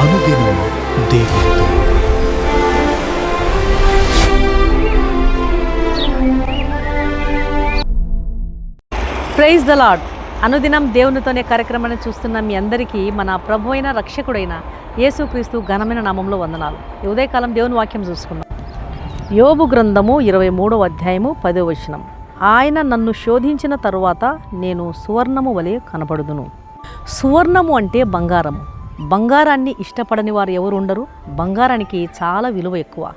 అనుదినం దేవునితో praise the lord అనుదినం దేవునితోనే కార్యక్రమాన్ని చూస్తున్న మీ అందరికీ మన ప్రభు అయిన రక్షకుడైన యేసుక్రీస్తు ఘనమైన నామంలో వందనాలు. ఈ ఉదయకాలం దేవుని వాక్యం చూసుకున్నాం యోబు గ్రంథము ఇరవై మూడవ అధ్యాయము పదో వచనం. ఆయన నన్ను శోధించిన తరువాత నేను సువర్ణము వలె కనపడుదును సువర్ణము అంటే బంగారము. బంగారాన్ని ఇష్టపడని వారు ఎవరు ఉండరు బంగారానికి చాలా విలువ ఎక్కువ.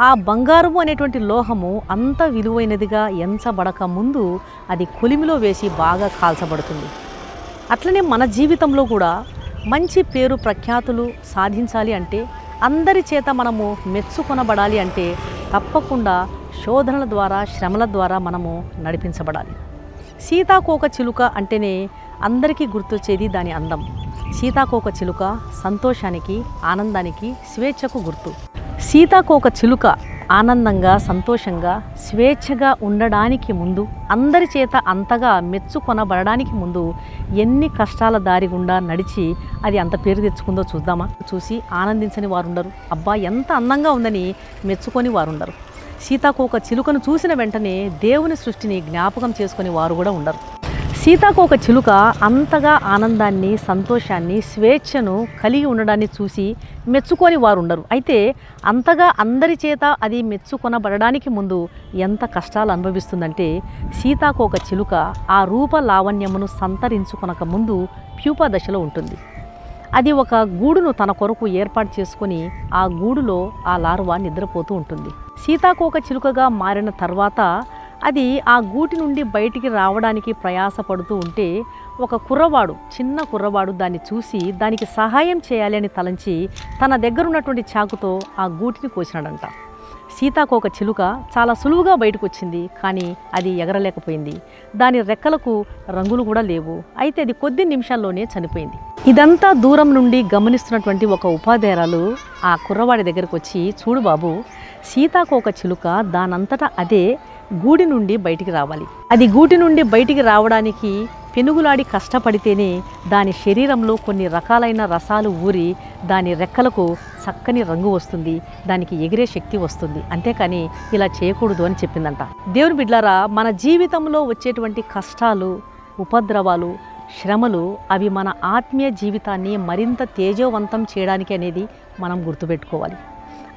ఆ బంగారము అనేటువంటి లోహము అంత విలువైనదిగా ఎంచబడక ముందు అది కొలిమిలో వేసి బాగా కాల్చబడుతుంది. అట్లనే మన జీవితంలో కూడా మంచి పేరు ప్రఖ్యాతులు సాధించాలి అంటే అందరి చేత మనము మెచ్చుకొనబడాలి అంటే తప్పకుండా శోధనల ద్వారా శ్రమల ద్వారా మనము నడిపించబడాలి. సీతాకోక చిలుక అంటేనే అందరికీ గుర్తొచ్చేది దాని అందం. సీతాకోక చిలుక సంతోషానికి ఆనందానికి స్వేచ్ఛకు గుర్తు. సీతాకోక చిలుక ఆనందంగా సంతోషంగా స్వేచ్ఛగా ఉండడానికి ముందు అందరి చేత అంతగా మెచ్చుకొనబడడానికి ముందు ఎన్ని కష్టాల దారి గుండా నడిచి అది అంత పేరు తెచ్చుకుందో చూద్దామా? చూసి ఆనందించని వారు ఉండరు అబ్బా ఎంత అందంగా ఉందని మెచ్చుకొని వారు ఉండరు సీతాకోక చిలుకను చూసిన వెంటనే దేవుని సృష్టిని జ్ఞాపకం చేసుకుని వారు కూడా ఉండరు. సీతాకోక చిలుక అంతగా ఆనందాన్ని సంతోషాన్ని స్వేచ్ఛను కలిగి ఉండడాన్ని చూసి మెచ్చుకొని వారు ఉండరు అయితే అంతగా అందరి చేత అది మెచ్చుకొనబడడానికి ముందు ఎంత కష్టాలు అనుభవిస్తుందంటే సీతాకోక చిలుక ఆ రూప లావణ్యమును సంతరించుకొనక ముందు ప్యూప దశలో ఉంటుంది. అది ఒక గూడును తన కొరకు ఏర్పాటు చేసుకొని ఆ గూడులో ఆ లార్వా నిద్రపోతూ ఉంటుంది. సీతాకోక చిలుకగా మారిన తర్వాత అది ఆ గూటి నుండి బయటికి రావడానికి ప్రయాసపడుతూ ఉంటే ఒక కుర్రవాడు చిన్న కుర్రవాడు దాన్ని చూసి దానికి సహాయం చేయాలి అని తలంచి తన దగ్గర ఉన్నటువంటి చాకుతో ఆ గూటిని కోసినాడంట. సీతాకోక చిలుక చాలా సులువుగా బయటకు వచ్చింది కానీ అది ఎగరలేకపోయింది. దాని రెక్కలకు రంగులు కూడా లేవు. అయితే అది కొద్ది నిమిషాల్లోనే చనిపోయింది. ఇదంతా దూరం నుండి గమనిస్తున్నటువంటి ఒక ఉపాధ్యాయురాలు ఆ కుర్రవాడి దగ్గరకు వచ్చి చూడు బాబు సీతాకోక చిలుక దానంతటా అదే గూడి నుండి బయటికి రావాలి. అది గూటి నుండి బయటికి రావడానికి పెనుగులాడి కష్టపడితేనే దాని శరీరంలో కొన్ని రకాలైన రసాలు ఊరి దాని రెక్కలకు చక్కని రంగు వస్తుంది. దానికి ఎగిరే శక్తి వస్తుంది. అంతేకాని ఇలా చేయకూడదు అని చెప్పిందంట. దేవుని బిడ్లారా మన జీవితంలో వచ్చేటువంటి కష్టాలు ఉపద్రవాలు శ్రమలు అవి మన ఆత్మీయ జీవితాన్ని మరింత తేజోవంతం చేయడానికి అనేది మనం గుర్తుపెట్టుకోవాలి.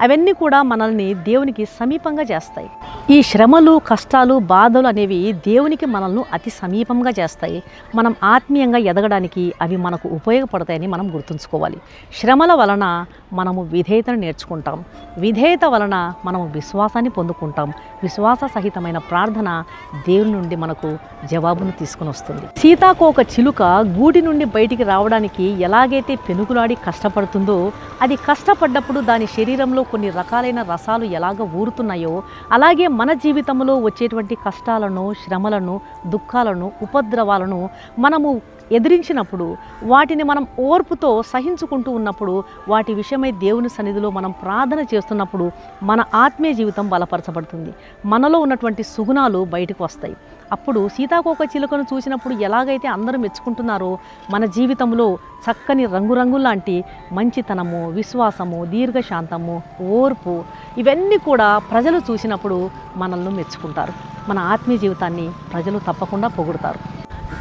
అవన్నీ కూడా మనల్ని దేవునికి సమీపంగా చేస్తాయి. ఈ శ్రమలు కష్టాలు బాధలు అనేవి దేవునికి మనల్ని అతి సమీపంగా చేస్తాయి. మనం ఆత్మీయంగా ఎదగడానికి అవి మనకు ఉపయోగపడతాయని మనం గుర్తుంచుకోవాలి. శ్రమల వలన మనము విధేయతను నేర్చుకుంటాం. విధేయత వలన మనము విశ్వాసాన్ని పొందుకుంటాం. విశ్వాస సహితమైన ప్రార్థన దేవుని నుండి మనకు జవాబును తీసుకుని వస్తుంది. సీతాకోక చిలుక గూడి నుండి బయటికి రావడానికి ఎలాగైతే పెనుగులాడి కష్టపడుతుందో అది కష్టపడ్డప్పుడు దాని శరీరంలో కొన్ని రకాలైన రసాలు ఎలాగ ఊరుతున్నాయో అలాగే మన జీవితంలో వచ్చేటువంటి కష్టాలను శ్రమలను దుఃఖాలను ఉపద్రవాలను మనము ఎదిరించినప్పుడు వాటిని మనం ఓర్పుతో సహించుకుంటూ ఉన్నప్పుడు వాటి విషయమై దేవుని సన్నిధిలో మనం ప్రార్థన చేస్తున్నప్పుడు మన ఆత్మీయ జీవితం బలపరచబడుతుంది. మనలో ఉన్నటువంటి సుగుణాలు బయటకు వస్తాయి. అప్పుడు సీతాకోక చిలుకను చూసినప్పుడు ఎలాగైతే అందరూ మెచ్చుకుంటున్నారో మన జీవితంలో చక్కని రంగురంగు లాంటి మంచితనము విశ్వాసము దీర్ఘశాంతము ఓర్పు ఇవన్నీ కూడా ప్రజలు చూసినప్పుడు మనల్ని మెచ్చుకుంటారు. మన ఆత్మీయ జీవితాన్ని ప్రజలు తప్పకుండా పొగుడుతారు.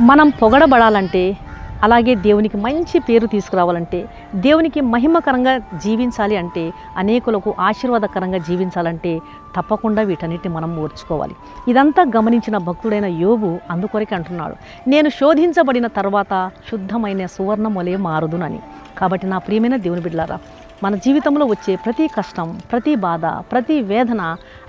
మనం పొగడబడాలంటే అలాగే దేవునికి మంచి పేరు తీసుకురావాలంటే దేవునికి మహిమకరంగా జీవించాలి అంటే అనేకులకు ఆశీర్వాదకరంగా జీవించాలంటే తప్పకుండా వీటన్నిటిని మనం ఓర్చుకోవాలి. ఇదంతా గమనించిన భక్తుడైన యోబు అందుకొరకే అంటున్నాడు నేను శోధించబడిన తర్వాత శుద్ధమైన సువర్ణం వలె మారుదునని. కాబట్టి నా ప్రియమైన దేవుని బిడ్డలారా మన జీవితంలో వచ్చే ప్రతి కష్టం ప్రతి బాధ ప్రతి వేదన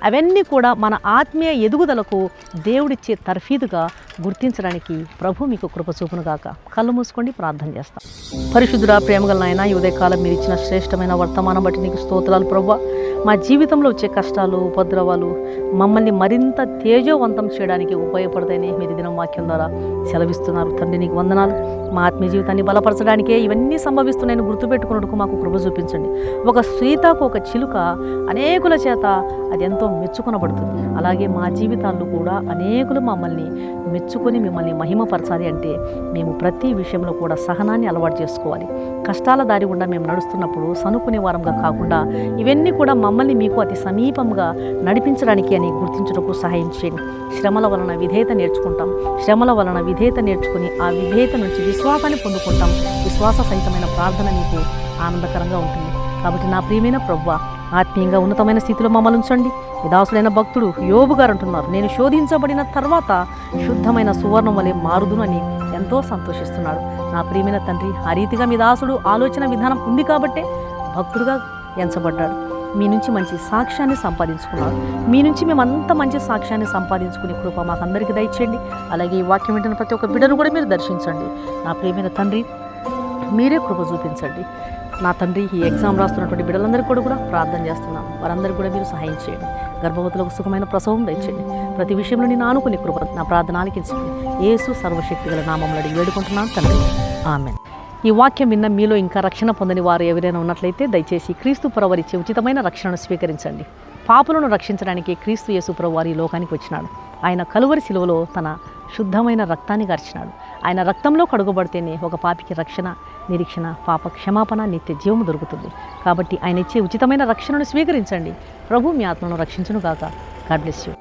అవన్నీ కూడా మన ఆత్మీయ ఎదుగుదలకు దేవుడిచ్చే తర్ఫీదుగా గుర్తించడానికి ప్రభు మీకు కృప చూపును కళ్ళు మూసుకోండి ప్రార్థన చేస్తాం. పరిశుద్ధుడా ప్రేమగల నాయన ఈ ఉదయకాలం మీరు ఇచ్చిన శ్రేష్టమైన వర్తమానం బట్టి నీకు స్తోత్రాలు ప్రభు. మా జీవితంలో వచ్చే కష్టాలు ఉపద్రవాలు మమ్మల్ని మరింత తేజోవంతం చేయడానికి ఉపయోగపడతాయని మీరు దినం వాక్యం ద్వారా సెలవిస్తున్నారు. తండ్రి నీకు వందనాలు. మా ఆత్మీయ జీవితాన్ని బలపరచడానికే ఇవన్నీ సంభవిస్తున్నాయని గుర్తుపెట్టుకున్నట్టుకు మాకు కృప చూపించండి. ఒక సీతకు ఒక చిలుక అనేకుల చేత అది ఎంతో మెచ్చుకొనబడుతుంది. అలాగే మా జీవితాల్లో కూడా అనేకులు మమ్మల్ని మెచ్చుకొని మిమ్మల్ని మహిమపరచాలి అంటే మేము ప్రతి విషయంలో కూడా సహనాన్ని అలవాటు చేసుకోవాలి. కష్టాల దారి గుండా మేము నడుస్తున్నప్పుడు సనుకునే వారంగా కాకుండా ఇవన్నీ కూడా మమ్మల్ని మీకు అతి సమీపంగా నడిపించడానికి అని గుర్తించుటకు సహాయం చేయండి. శ్రమల వలన విధేయత నేర్చుకుంటాం. శ్రమల వలన విధేయత నేర్చుకుని ఆ విధేయత నుంచి విశ్వాసాన్ని పొందుకుంటాం. విశ్వాస సహితమైన ప్రార్థన మీకు ఆనందకరంగా ఉంటుంది. కాబట్టి నా ప్రియమైన ప్రవ్వ ఆత్మీయంగా ఉన్నతమైన స్థితిలో మమ్మల్ని ఉంచండి. విదాసుడైన భక్తుడు యోబు గారు అంటున్నారు నేను శోధించబడిన తర్వాత శుద్ధమైన సువర్ణం వలె మారుదును అని ఎంతో సంతోషిస్తున్నాడు. నా ప్రియమైన తండ్రి ఆ రీతిగా మీ దాసుడు ఆలోచన విధానం ఉంది కాబట్టే భక్తుడుగా ఎంచబడ్డాడు. మీ నుంచి మంచి సాక్ష్యాన్ని సంపాదించుకున్నాడు. మీ నుంచి మేమంతా మంచి సాక్ష్యాన్ని సంపాదించుకునే కృప మాకు అందరికీ దయచేయండి. అలాగే ఈ వాక్యం వింటున్న ప్రతి ఒక్క బిడ్డను కూడా మీరు దర్శించండి. నా ప్రియమైన తండ్రి మీరే కృప చూపించండి. నా తండ్రి ఈ ఎగ్జామ్ రాస్తున్నటువంటి బిడ్డలందరికీ కూడా కూడా ప్రార్థన చేస్తున్నాను. వారందరికీ కూడా మీరు సహాయం చేయండి. గర్భవతులకు సుఖమైన ప్రసవం దయచేయండి. ప్రతి విషయంలో నేను ఆనుకుని కృప నా ప్రార్థన ఆలకించండి యేసు సర్వశక్తి గల నామంలో అడిగి వేడుకుంటున్నాను తండ్రి. ఆమె ఈ వాక్యం విన్న మీలో ఇంకా రక్షణ పొందని వారు ఎవరైనా ఉన్నట్లయితే దయచేసి క్రీస్తు పురవరిచే ఉచితమైన రక్షణను స్వీకరించండి. పాపులను రక్షించడానికి క్రీస్తు యేసు ప్రభు వారి లోకానికి వచ్చినాడు. ఆయన కలువరి శిలువలో తన శుద్ధమైన రక్తాన్ని గార్చినాడు. ఆయన రక్తంలో కడుగబడితేనే ఒక పాపికి రక్షణ నిరీక్షణ పాప క్షమాపణ నిత్య జీవము దొరుకుతుంది. కాబట్టి ఆయన ఇచ్చే ఉచితమైన రక్షణను స్వీకరించండి. ప్రభు మీ ఆత్మను రక్షించును గాక గాడ్ బ్లెస్ యూ.